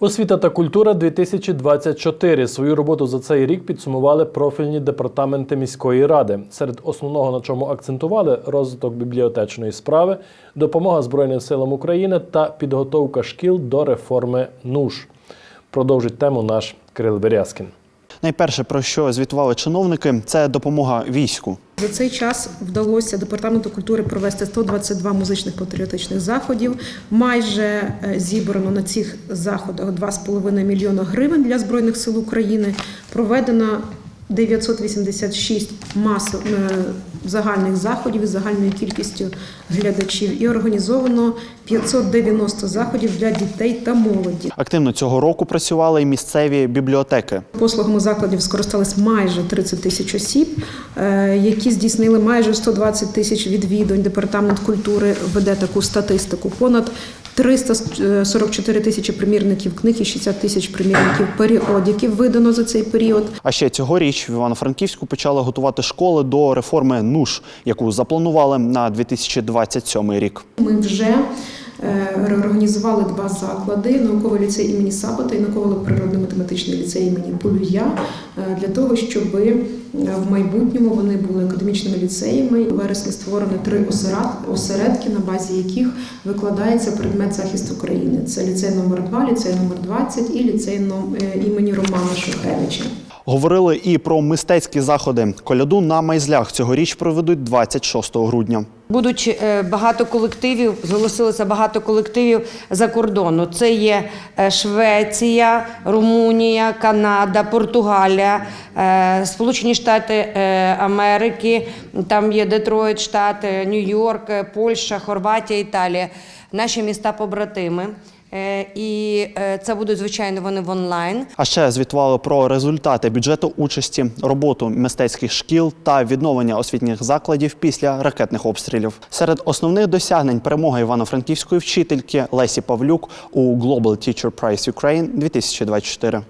Освіта та культура 2024. Свою роботу за цей рік підсумували профільні департаменти міської ради. Серед основного, на чому акцентували розвиток бібліотечної справи, допомога Збройним силам України та підготовка шкіл до реформи НУШ. Продовжить тему наш Кирил Берязкін. Найперше, про що звітували чиновники, це допомога війську. За цей час вдалося департаменту культури провести 122 музичних патріотичних заходів. Майже е, зібрано на цих заходах 2,5 мільйона гривень для збройних сил України. Проведено 986 мас е, загальних заходів із загальною кількістю глядачів і організовано 590 заходів для дітей та молоді. Активно цього року працювали і місцеві бібліотеки. Послугами закладів скористались майже 30 тисяч осіб, е, які здійснили майже 120 тисяч відвідувань. Департамент культури веде таку статистику. Понад 344 тисячі примірників книг і 60 тисяч примірників періодиків видано за цей період. А ще цьогоріч в Івано-Франківську почали готувати школи до реформи НУШ, яку запланували на 2027 рік. Ми вже реорганізували два заклади: науковий ліцей імені Сабата і науково-природно-математичний ліцей імені Полюя, е, для того, щоб в майбутньому вони були академічними ліцеями. У вересні створено три осередки, на базі яких викладається предмет захисту України. Це ліцей номер 2 ліцей номер 20 і ліцей е, імені Романа Шухевича. Говорили і про мистецькі заходи. Коляду на майзлях цьогоріч проведуть 26 грудня. Будуть е, багато колективів, зголосилося багато колективів за кордону. Це є е, Швеція, Румунія, Канада, Португалія, е, Сполучені Штати Америки, там є Детройт, Штат, е, Нью-Йорк, Польща, Хорватія, Італія. Наші міста побратими. Е, І е, це будуть звичайно вони в онлайн. А ще звітували про результати бюджету участі, роботу мистецьких шкіл та відновлення освітніх закладів після ракетних обстрілів. Серед основних досягнень перемоги івано-франківської вчительки Лесі Павлюк у Global Teacher Prize Ukraine 2024.